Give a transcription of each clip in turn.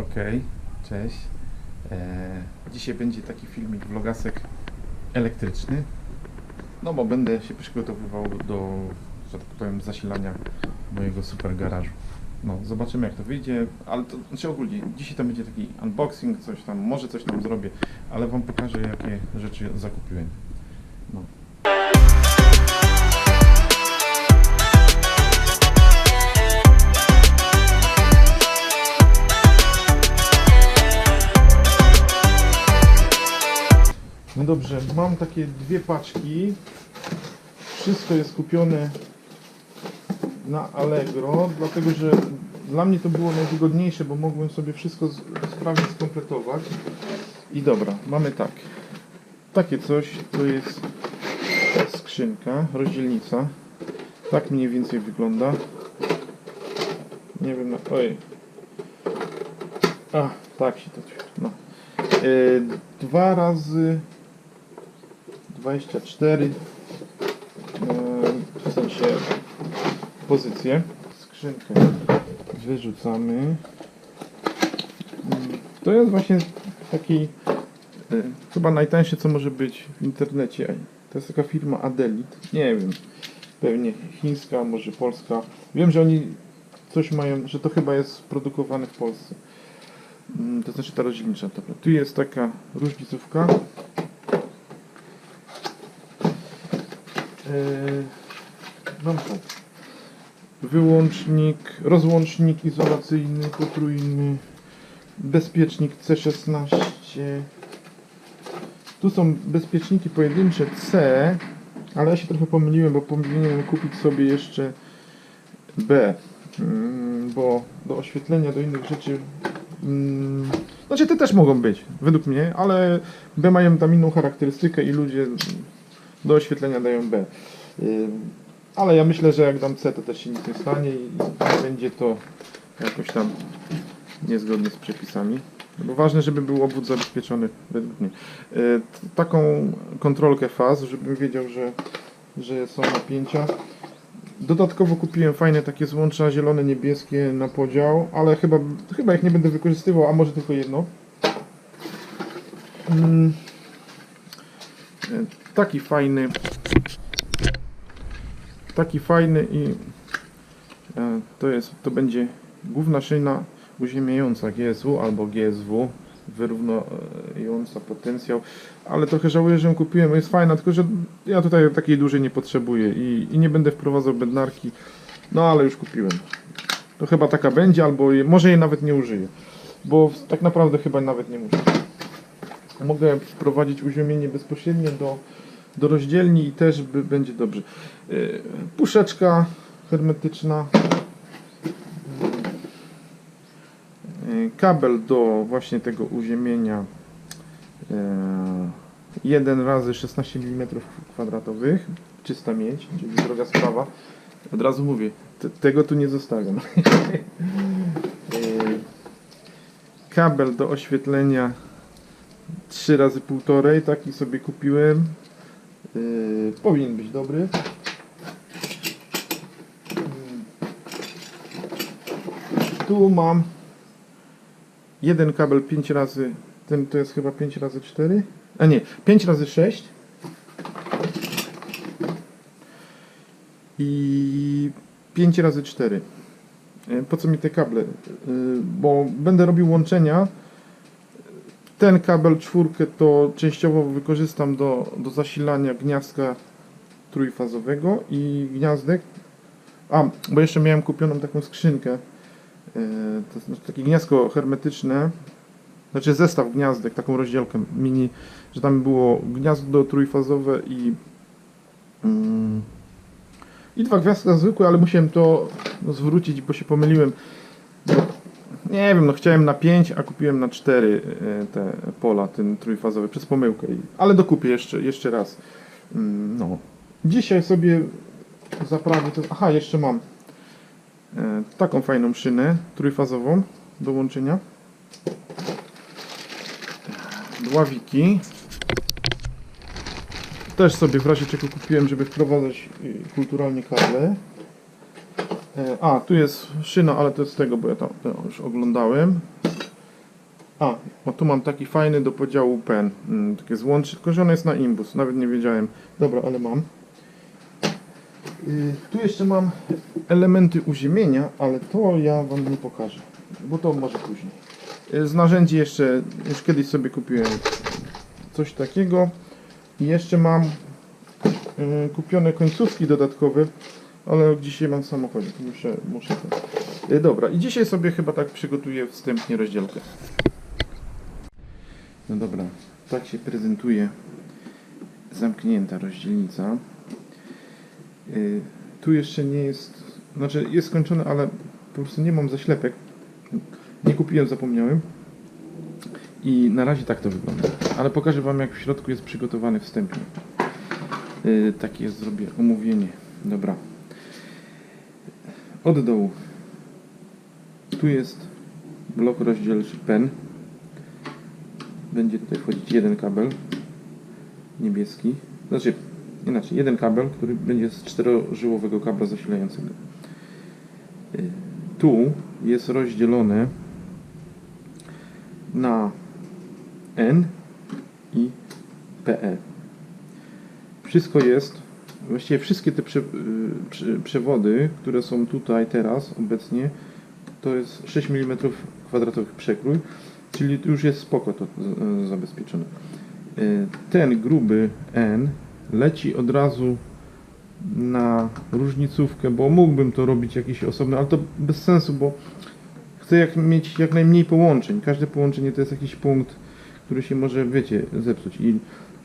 Okej, cześć. E, dzisiaj będzie taki filmik vlogasek elektryczny. No bo będę się przygotowywał do, że tak powiem, zasilania mojego super garażu. No, zobaczymy jak to wyjdzie, ale to znaczy ogólnie, dzisiaj to będzie taki unboxing, coś tam, może coś tam zrobię, ale wam pokażę jakie rzeczy zakupiłem. No. Dobrze, mam takie dwie paczki. Wszystko jest kupione na Allegro, dlatego że dla mnie to było najwygodniejsze, bo mogłem sobie wszystko sprawnie skompletować. I dobra, mamy tak. Takie coś, to jest skrzynka, rozdzielnica. Tak mniej więcej wygląda. Nie wiem, na... oj. A, tak się to no. Yy, dwa razy 24 yy, w sensie pozycję. Skrzynkę wyrzucamy. Mm, To jest właśnie taki yy, chyba najtańsze co może być w internecie. To jest taka firma Adelit. Nie wiem. Pewnie chińska, może polska. Wiem, że oni coś mają, że to chyba jest produkowane w Polsce. Mm, To znaczy ta rozdzielnicza. Tu jest taka różnicówka. Yy, Mam tak. Wyłącznik, rozłącznik izolacyjny, potrójny, bezpiecznik C16. Tu są bezpieczniki pojedyncze C, ale ja się trochę pomyliłem, bo powinienem kupić sobie jeszcze B, Mm, bo do oświetlenia, do innych rzeczy mm, znaczy te też mogą być, według mnie, ale B mają tam inną charakterystykę i ludzie do oświetlenia dają B. Ale ja myślę, że jak dam C, to też się nic nie stanie i będzie to jakoś tam niezgodnie z przepisami. Bo ważne, żeby był obwód zabezpieczony według mnie. Y, t- Taką kontrolkę faz, żebym wiedział, że, że są napięcia. Dodatkowo kupiłem fajne takie złącza zielone, niebieskie na podział, ale chyba, chyba ich nie będę wykorzystywał, a może tylko jedno. Taki fajny taki fajny i e, to jest, to będzie główna szyna uziemiająca GSW albo GSW wyrównująca potencjał, ale trochę żałuję, że ją kupiłem, jest fajna, tylko że ja tutaj takiej dużej nie potrzebuję i, i nie będę wprowadzał bednarki, no ale już kupiłem. To chyba taka będzie, albo je, może jej nawet nie użyję, bo tak naprawdę chyba nawet nie muszę. Mogę wprowadzić uziemienie bezpośrednio do, do rozdzielni i też by, będzie dobrze. Yy, Puszeczka hermetyczna. Yy, Kabel do właśnie tego uziemienia. Yy, 1 razy 16 mm kwadratowych. Czysta miedź, czyli droga sprawa. Od razu mówię, te, tego tu nie zostawiam. Kabel do oświetlenia 3 razy półtorej, taki sobie kupiłem. Yy, powinien być dobry. Mm. Tu mam jeden kabel 5 razy, ten to jest chyba 5 razy 4, a nie, 5 razy 6 i 5 razy 4. Yy, Po co mi te kable? Yy, Bo będę robił łączenia ten kabel czwórkę to częściowo wykorzystam do, do zasilania gniazdka trójfazowego i gniazdek. A, bo jeszcze miałem kupioną taką skrzynkę. e, To znaczy takie gniazdko hermetyczne. Znaczy zestaw gniazdek, taką rozdzielkę mini, że tam było gniazdo trójfazowe i mm, i dwa gwiazdka zwykłe, ale musiałem to no, zwrócić, bo się pomyliłem. Nie wiem, no chciałem na 5, a kupiłem na 4 te pola, ten trójfazowy, przez pomyłkę. Ale dokupię jeszcze, jeszcze raz. Mm, No. Dzisiaj sobie zaprawię to. Aha, jeszcze mam e, taką fajną szynę trójfazową do łączenia. Dławiki. Też sobie w razie czego kupiłem, żeby wprowadzać y, kulturalnie kable. E, A, tu jest szyna, ale to z tego, bo ja to, już oglądałem. A, o tu mam taki fajny do podziału pen. Mm, takie złącze, tylko że on jest na imbus, nawet nie wiedziałem. Dobra, ale mam. Y, tu jeszcze mam elementy uziemienia, ale to ja wam nie pokażę, bo to może później. Y, z narzędzi jeszcze, już kiedyś sobie kupiłem coś takiego. I jeszcze mam y, kupione końcówki dodatkowe, ale dzisiaj mam w muszę, muszę. Y, Dobra, i dzisiaj sobie chyba tak przygotuję wstępnie rozdzielkę. No dobra, tak się prezentuje zamknięta rozdzielnica. Y, Tu jeszcze nie jest, znaczy jest skończone, ale po prostu nie mam zaślepek. Nie kupiłem, zapomniałem. I na razie tak to wygląda. Ale pokażę Wam, jak w środku jest przygotowany wstępnie. Yy, takie zrobię omówienie. Dobra. Od dołu. Tu jest blok rozdzielczy PEN. Będzie tutaj wchodzić jeden kabel niebieski. Znaczy, inaczej, jeden kabel, który będzie z czterożyłowego kabla zasilającego. Yy, Tu jest rozdzielone na N i PE. Wszystko jest, właściwie wszystkie te prze, prze, przewody, które są tutaj teraz obecnie, to jest 6 mm kwadratowych przekrój, czyli już jest spoko to z- zabezpieczone. Y, Ten gruby N leci od razu na różnicówkę, bo mógłbym to robić jakiś osobny, ale to bez sensu, bo chcę jak, mieć jak najmniej połączeń. Każde połączenie to jest jakiś punkt, który się może, wiecie, zepsuć. I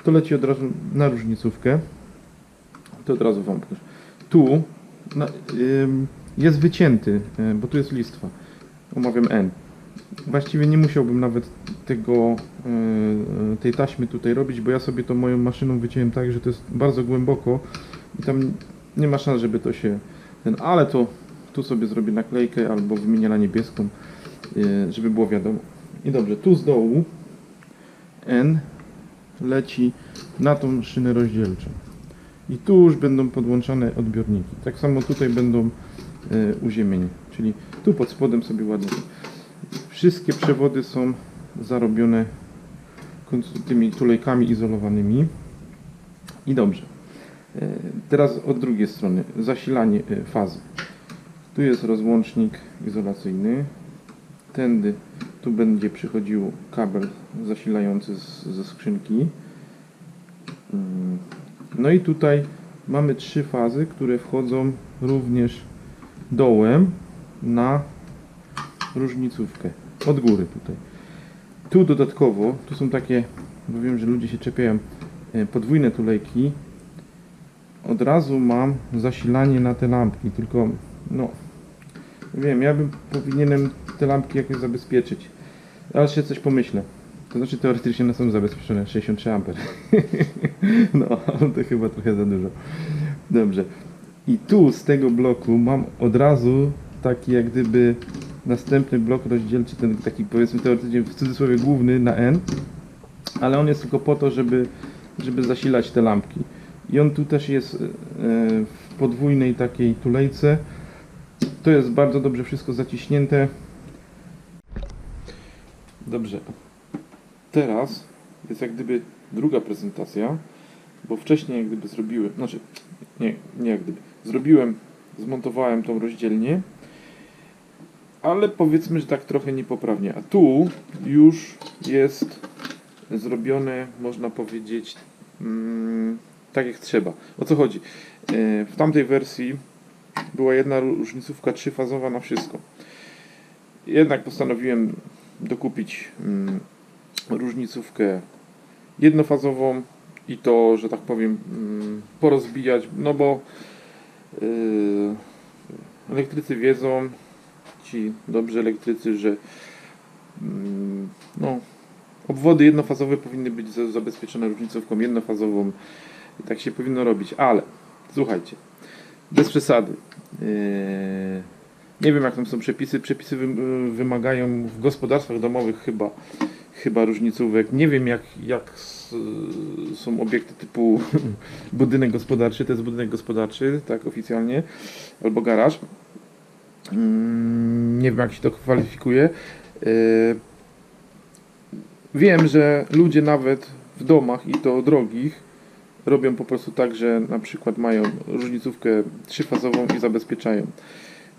to leci od razu na różnicówkę. To od razu pokażę. Tu ym, jest wycięty, y, bo tu jest listwa. Omawiam N. Właściwie nie musiałbym nawet tego, y, y, tej taśmy tutaj robić, bo ja sobie to moją maszyną wyciąłem tak, że to jest bardzo głęboko i tam nie ma szans, żeby to się ten, ale to tu sobie zrobię naklejkę albo wymienię na niebieską, żeby było wiadomo. I dobrze, tu z dołu N leci na tą szynę rozdzielczą. I tu już będą podłączane odbiorniki. Tak samo tutaj będą y, uziemienie, czyli tu pod spodem sobie ładuję. Wszystkie przewody są zarobione tymi tulejkami izolowanymi. I dobrze. E, Teraz od drugiej strony zasilanie e, fazy. Tu jest rozłącznik izolacyjny. Tędy tu będzie przychodził kabel zasilający z, ze skrzynki. No i tutaj mamy trzy fazy, które wchodzą również dołem na różnicówkę. Od góry tutaj. Tu dodatkowo, tu są takie, bo wiem, że ludzie się czepiają, e, podwójne tulejki. Od razu mam zasilanie na te lampki, tylko no wiem, ja bym powinienem te lampki jakoś zabezpieczyć. Ale się coś pomyślę. To znaczy teoretycznie one są zabezpieczone 63 A. no, ale to chyba trochę za dużo. Dobrze. I tu z tego bloku mam od razu taki jak gdyby następny blok rozdzielczy, ten taki powiedzmy teoretycznie w cudzysłowie główny na N, ale on jest tylko po to, żeby, żeby zasilać te lampki. I on tu też jest e, w podwójnej takiej tulejce. To jest bardzo dobrze wszystko zaciśnięte. Dobrze. Teraz jest jak gdyby druga prezentacja, bo wcześniej jak gdyby zrobiłem, znaczy nie, nie jak gdyby, zrobiłem, zmontowałem tą rozdzielnię, ale powiedzmy, że tak trochę niepoprawnie. A tu już jest zrobione, można powiedzieć, mm, tak jak trzeba. O co chodzi? E, W tamtej wersji była jedna różnicówka trzyfazowa na wszystko. Jednak postanowiłem dokupić mm, różnicówkę jednofazową i to, że tak powiem, mm, porozbijać, no bo yy, elektrycy wiedzą, ci dobrzy elektrycy, że mm, no, obwody jednofazowe powinny być za- zabezpieczone różnicówką jednofazową i tak się powinno robić, ale słuchajcie, bez przesady. Nie wiem jak tam są przepisy. Przepisy wy- wymagają w gospodarstwach domowych chyba, chyba różnicówek. Nie wiem jak, jak są obiekty typu budynek gospodarczy. To jest budynek gospodarczy, tak oficjalnie, albo garaż. Mm, Nie wiem jak się to kwalifikuje. Yy, wiem, że ludzie nawet w domach i to drogich robią po prostu tak, że na przykład mają różnicówkę trzyfazową i zabezpieczają.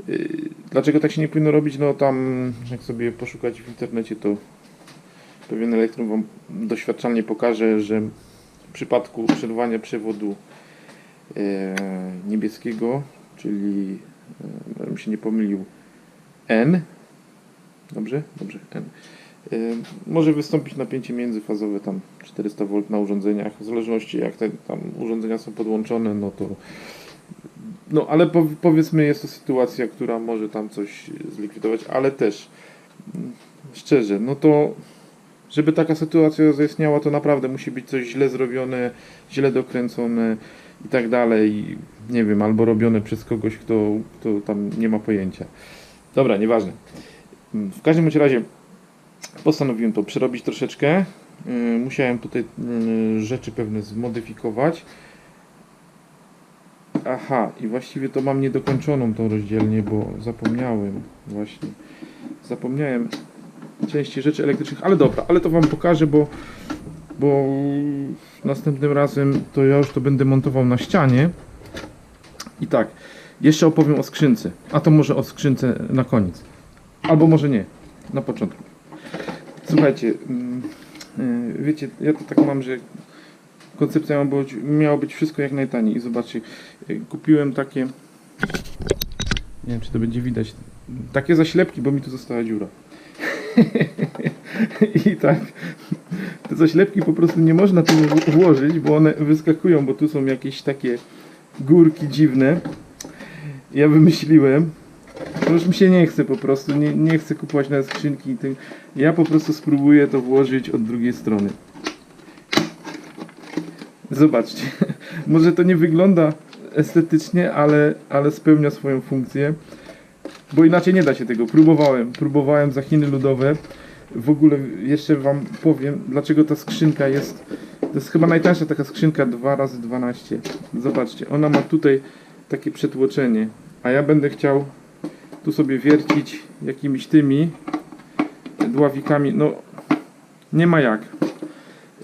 Yy, Dlaczego tak się nie powinno robić? No tam, jak sobie poszukać w internecie, to pewien elektron Wam doświadczalnie pokaże, że w przypadku przerwania przewodu e, niebieskiego, czyli, żebym się nie pomylił, N, dobrze? Dobrze, N. E, może wystąpić napięcie międzyfazowe tam 400 V na urządzeniach, w zależności jak te tam urządzenia są podłączone, no to no ale po, powiedzmy jest to sytuacja, która może tam coś zlikwidować, ale też mm, szczerze, no to żeby taka sytuacja zaistniała, to naprawdę musi być coś źle zrobione, źle dokręcone i tak dalej. Nie wiem, albo robione przez kogoś, kto, kto tam nie ma pojęcia. Dobra, nieważne. Mm, W każdym razie postanowiłem to przerobić troszeczkę. Yy, Musiałem tutaj rzeczy pewne zmodyfikować. Aha, i właściwie to mam niedokończoną tą rozdzielnię, bo zapomniałem właśnie. Zapomniałem części rzeczy elektrycznych, ale dobra, ale to Wam pokażę, bo, bo następnym razem to ja już to będę montował na ścianie. I tak, jeszcze opowiem o skrzynce, a to może o skrzynce na koniec. Albo może nie, na początku. Słuchajcie, mm, yy, wiecie, ja to tak mam, że koncepcja miała być, miało być wszystko jak najtaniej i zobaczcie, yy, kupiłem takie nie wiem czy to będzie widać takie zaślepki, bo mi tu została dziura i tak te zaślepki po prostu nie można tu włożyć, bo one wyskakują, bo tu są jakieś takie górki dziwne ja wymyśliłem to już mi się nie chce po prostu, nie, nie chcę kupować na skrzynki. Ja po prostu spróbuję to włożyć od drugiej strony. Zobaczcie, może to nie wygląda estetycznie, ale, ale spełnia swoją funkcję. Bo inaczej nie da się tego. Próbowałem, próbowałem za Chiny ludowe. W ogóle jeszcze wam powiem, dlaczego ta skrzynka jest. To jest chyba najtańsza taka skrzynka 2x12. Zobaczcie, ona ma tutaj takie przetłoczenie, a ja będę chciał tu sobie wiercić jakimiś tymi dławikami. No, nie ma jak.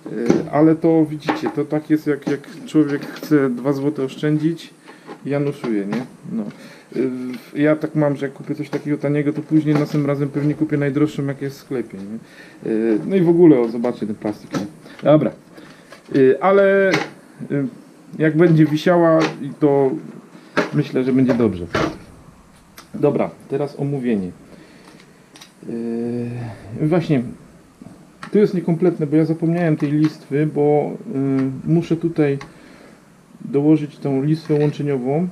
E, Ale to widzicie, to tak jest jak, jak człowiek chce 2 zł oszczędzić, januszuje, nie? No. E, Ja tak mam, że jak kupię coś takiego taniego, to później następnym razem pewnie kupię najdroższą, jak jest w sklepie, nie? E, No i w ogóle, o, zobaczcie ten plastik. Dobra. Ale jak będzie wisiała, to myślę, że będzie dobrze. Dobra, teraz omówienie. Właśnie, tu jest niekompletne, bo ja zapomniałem tej listwy, bo yy, muszę tutaj dołożyć tą listwę łączeniową,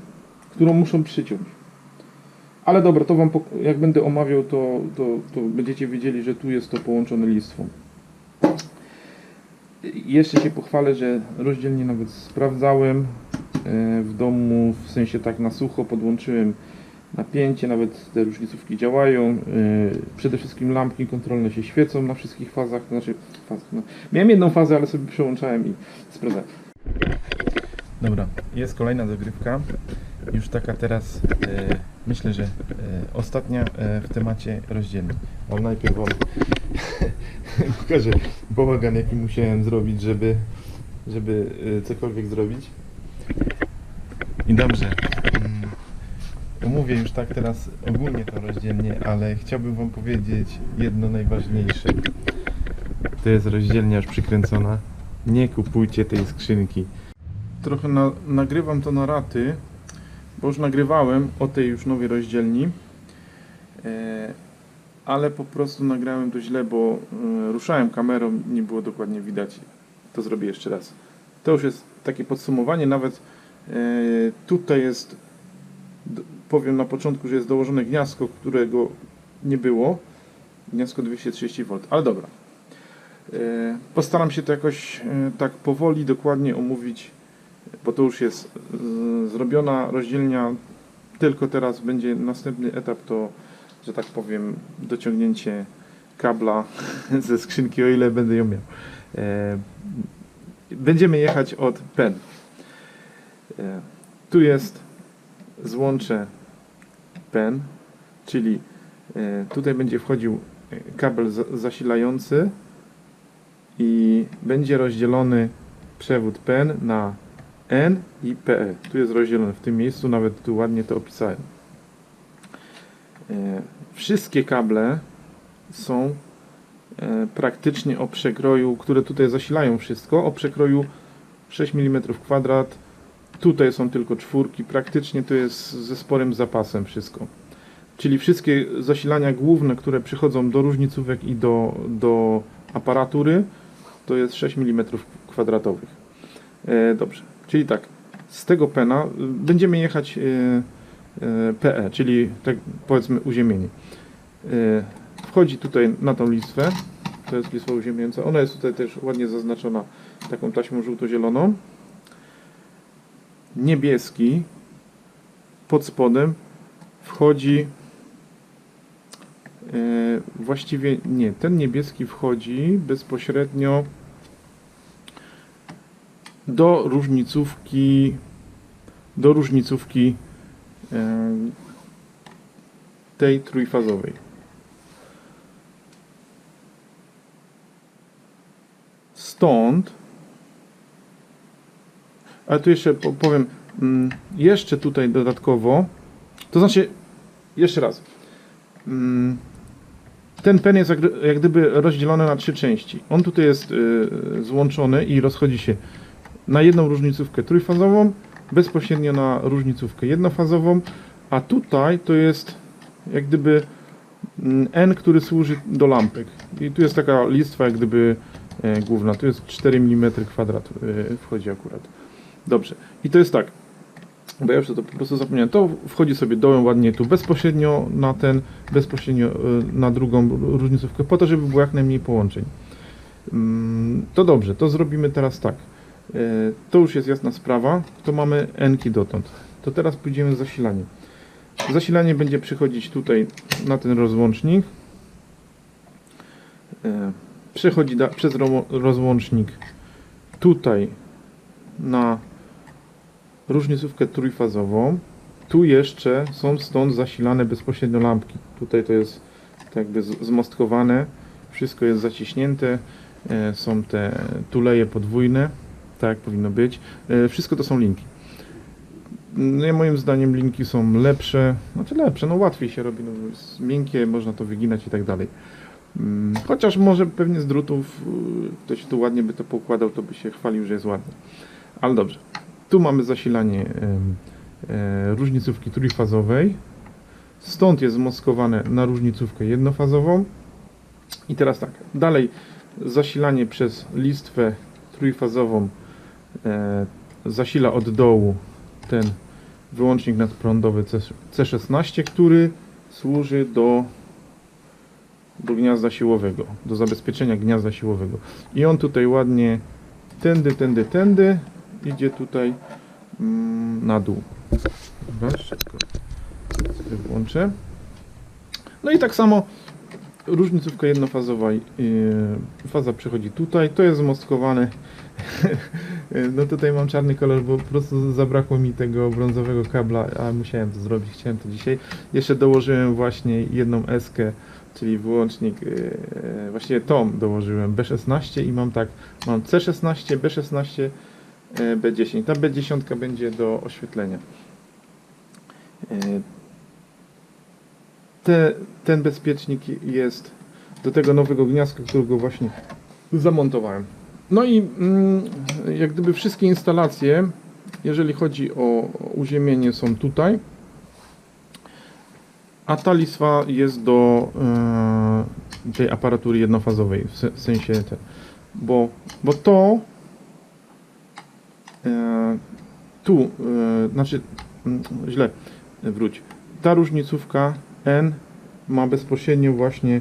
którą muszę przyciąć. Ale dobra, to wam jak będę omawiał, to, to, to będziecie wiedzieli, że tu jest to połączone listwą. Jeszcze się pochwalę, że rozdzielnie nawet sprawdzałem yy, w domu, w sensie tak na sucho podłączyłem napięcie, nawet te różnicówki działają. Yy, przede wszystkim lampki kontrolne się świecą na wszystkich fazach. To znaczy, faz, no. Miałem jedną fazę, ale sobie przełączałem i sprawdzałem. Dobra, jest kolejna dogrywka. Już taka teraz, e, myślę, że e, ostatnia e, w temacie rozdzielni. Ale najpierw Wam pokażę bałagan, jaki musiałem zrobić, żeby, żeby e, cokolwiek zrobić. I dobrze. Omówię już tak teraz ogólnie to rozdzielnie, ale chciałbym Wam powiedzieć jedno najważniejsze. To jest rozdzielnia już przykręcona. Nie kupujcie tej skrzynki. Trochę na, nagrywam to na raty, bo już nagrywałem o tej już nowej rozdzielni. E, ale po prostu nagrałem to źle, bo e, ruszałem kamerą, nie było dokładnie widać. To zrobię jeszcze raz. To już jest takie podsumowanie, nawet e, tutaj jest powiem na początku, że jest dołożone gniazdko, którego nie było. Gniazdko 230V, ale dobra. E, Postaram się to jakoś e, tak powoli, dokładnie omówić, bo to już jest e, zrobiona rozdzielnia. Tylko teraz będzie następny etap, to, że tak powiem, dociągnięcie kabla ze skrzynki, o ile będę ją miał. Będziemy jechać od PEN. Tu jest złącze PEN, czyli e, tutaj będzie wchodził e, kabel za- zasilający i będzie rozdzielony przewód PN na N i PE. Tu jest rozdzielony w tym miejscu, nawet tu ładnie to opisałem. E, Wszystkie kable są praktycznie o przekroju, które tutaj zasilają wszystko, o przekroju 6 mm kwadrat. Tutaj są tylko czwórki, praktycznie to jest ze sporym zapasem wszystko. Czyli wszystkie zasilania główne, które przychodzą do różnicówek i do, do aparatury, to jest 6 mm kwadratowych. E, dobrze, czyli tak, z tego pena y, będziemy jechać e, e, PE, czyli tak powiedzmy uziemienie. Wchodzi tutaj na tą listwę, to jest listwa uziemiająca, ona jest tutaj też ładnie zaznaczona taką taśmą żółto-zieloną. Niebieski pod spodem wchodzi e, właściwie nie, ten niebieski wchodzi bezpośrednio do różnicówki do różnicówki e, tej trójfazowej. Stąd ale tu jeszcze po- powiem, mm, jeszcze tutaj dodatkowo, to znaczy, jeszcze raz, Mm, ten pen jest jak gdyby rozdzielony na trzy części. On tutaj jest y, złączony i rozchodzi się na jedną różnicówkę trójfazową, bezpośrednio na różnicówkę jednofazową, a tutaj to jest jak gdyby mm, N, który służy do lampek. I tu jest taka listwa jak gdyby e, główna, tu jest 4 mm kwadrat e, wchodzi akurat. Dobrze. I to jest tak, bo ja już to po prostu zapomniałem. To wchodzi sobie dołem ładnie tu bezpośrednio na ten, bezpośrednio y, na drugą różnicówkę, po to, żeby było jak najmniej połączeń. Mm, To dobrze, to zrobimy teraz tak. Y, To już jest jasna sprawa. To mamy enki dotąd. To teraz pójdziemy z zasilaniem. Zasilanie będzie przychodzić tutaj na ten rozłącznik. Y, Przechodzi da, przez ro- rozłącznik tutaj na różnicówkę trójfazową. Tu jeszcze są stąd zasilane bezpośrednio lampki. Tutaj to jest tak jakby zmostkowane, wszystko jest zaciśnięte, e, są te tuleje podwójne, tak powinno być. E, Wszystko to są linki. No moim zdaniem linki są lepsze, znaczy lepsze, no łatwiej się robi, no, jest miękkie, można to wyginać i tak dalej. Mm, Chociaż może pewnie z drutów y, ktoś tu ładnie by to poukładał, to by się chwalił, że jest ładnie. Ale dobrze. Tu mamy zasilanie e, różnicówki trójfazowej. Stąd jest zmoskowane na różnicówkę jednofazową. I teraz tak, dalej zasilanie przez listwę trójfazową e, zasila od dołu ten wyłącznik nadprądowy C- C16, który służy do, do gniazda siłowego, do zabezpieczenia gniazda siłowego. I on tutaj ładnie tędy, tędy, tędy idzie tutaj mm, na dół. Szybko sobie włączę. No i tak samo różnicówka jednofazowa. Yy, faza przechodzi tutaj. To jest zmostkowane. no tutaj mam czarny kolor, bo po prostu zabrakło mi tego brązowego kabla, a musiałem to zrobić. Chciałem to dzisiaj. Jeszcze dołożyłem właśnie jedną eskę, czyli wyłącznik, yy, właściwie dołożyłem B16 i mam tak, mam C16, B16, e, B10. Ta B10 będzie do oświetlenia. E, Te, ten bezpiecznik jest do tego nowego gniazdka, którego właśnie zamontowałem. No i mm, jak gdyby wszystkie instalacje, jeżeli chodzi o uziemienie, są tutaj. A ta listwa jest do e, tej aparatury jednofazowej, w, se, w sensie bo, bo to e, tu, e, znaczy źle, wróć. Ta różnicówka N ma bezpośrednio właśnie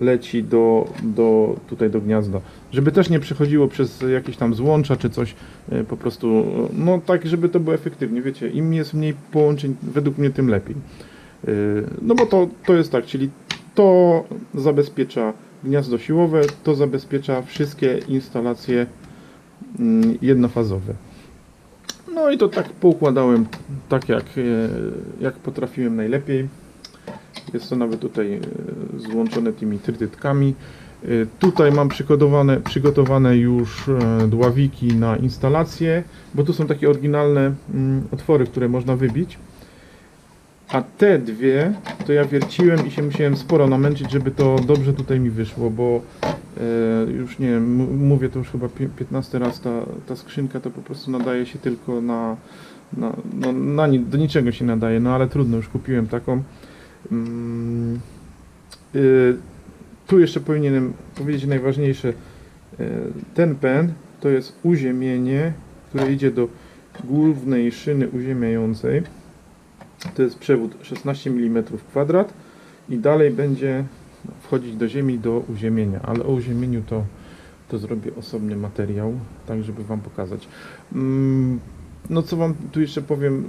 leci do, do tutaj do gniazda. Żeby też nie przechodziło przez jakieś tam złącza czy coś, e, po prostu, no tak, żeby to było efektywnie, wiecie, im jest mniej połączeń, według mnie tym lepiej. E, No bo to, to jest tak, czyli to zabezpiecza gniazdo siłowe, to zabezpiecza wszystkie instalacje mm, jednofazowe. No i to tak poukładałem tak jak, e, jak potrafiłem najlepiej. Jest to nawet tutaj e, złączone tymi trytytkami. Y, Tutaj mam przygotowane, przygotowane już e, dławiki na instalację, bo tu są takie oryginalne mm, otwory, które można wybić. A te dwie to ja wierciłem i się musiałem sporo namęczyć, żeby to dobrze tutaj mi wyszło, bo e, już nie mówię to już chyba pi- 15 raz, ta, ta skrzynka to po prostu nadaje się tylko na, na, no, na ni- do niczego się nadaje, no ale trudno, już kupiłem taką. Mm, y, tu jeszcze powinienem powiedzieć najważniejsze. E, Ten pen to jest uziemienie, które idzie do głównej szyny uziemiającej. To jest przewód 16 mm i dalej będzie wchodzić do ziemi do uziemienia, ale o uziemieniu to, to zrobię osobny materiał, tak żeby Wam pokazać. Mm, No co Wam tu jeszcze powiem,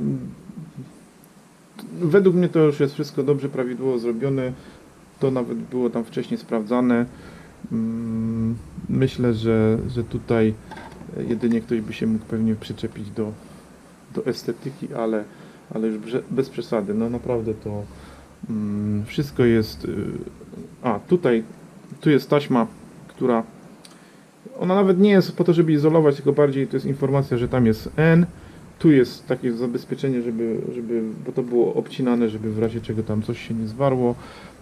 według mnie to już jest wszystko dobrze, prawidłowo zrobione, to nawet było tam wcześniej sprawdzane. Mm, Myślę, że, że tutaj jedynie ktoś by się mógł pewnie przyczepić do, do estetyki, ale, ale już bez przesady. No naprawdę to mm, wszystko jest. y, A tutaj, tu jest taśma, która. Ona nawet nie jest po to, żeby izolować, tylko bardziej to jest informacja, że tam jest N. Tu jest takie zabezpieczenie, żeby, żeby, bo to było obcinane, żeby w razie czego tam coś się nie zwarło.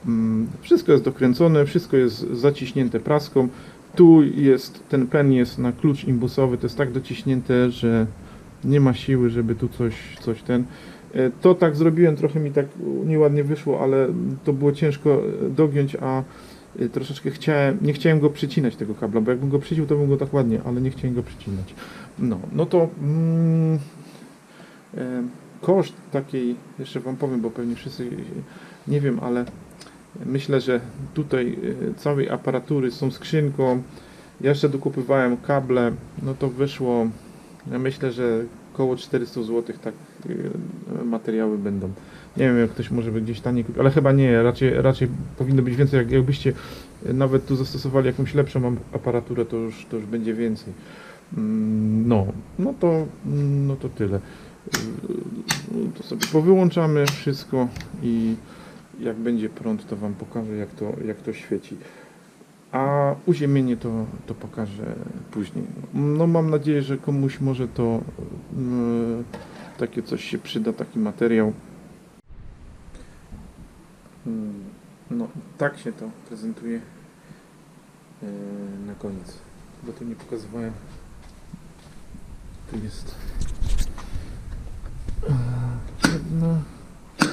Mm, Wszystko jest dokręcone, wszystko jest zaciśnięte praską. Tu jest, ten pen jest na klucz imbusowy, to jest tak dociśnięte, że nie ma siły, żeby tu coś, coś ten. E, To tak zrobiłem, trochę mi tak nieładnie wyszło, ale to było ciężko e, dogiąć, a e, troszeczkę chciałem, nie chciałem go przycinać tego kabla, bo jakbym go przyciął, to bym go tak ładnie, ale nie chciałem go przycinać. No, no to mm, koszt takiej, jeszcze Wam powiem, bo pewnie wszyscy nie wiem, ale myślę, że tutaj całej aparatury z tą skrzynką, ja jeszcze dokupywałem kable, no to wyszło, ja myślę, że około 400 zł tak materiały będą. Nie wiem, jak ktoś może by gdzieś taniej kupił, ale chyba nie, raczej, raczej powinno być więcej. Jak, jakbyście e, nawet tu zastosowali jakąś lepszą aparaturę, to już, to już będzie więcej. Mm, No, no to, no to tyle. Yy, To sobie powyłączamy wszystko i jak będzie prąd, to Wam pokażę, jak to, jak to świeci. A uziemienie to, to pokażę później. No mam nadzieję, że komuś może to yy, takie coś się przyda, taki materiał. Mm, No, tak się to prezentuje yy, na koniec. Bo tu nie pokazywałem. Tu jest yy, jedno,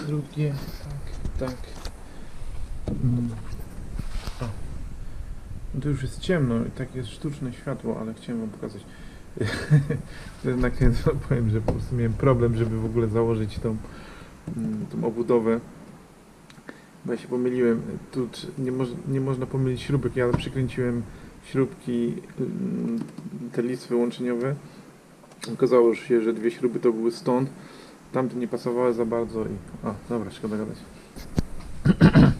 drugie, tak, tak. Mm. No To już jest ciemno i tak jest sztuczne światło, ale chciałem wam pokazać. No, powiem, że po prostu miałem problem, żeby w ogóle założyć tą, mm, tą obudowę. Bo ja się pomyliłem. Tu nie, moż, nie można pomylić śrubek. Ja przykręciłem śrubki, mm, te listwy łączeniowe. Okazało się, że dwie śruby to były stąd. Tamte nie pasowały za bardzo i... O, dobra, szkoda gadać.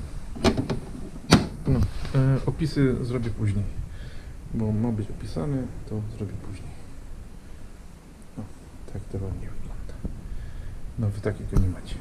No, e, opisy zrobię później. Bo ma być opisane, to zrobię później. Tak to ładnie wygląda. No wy takiego nie macie.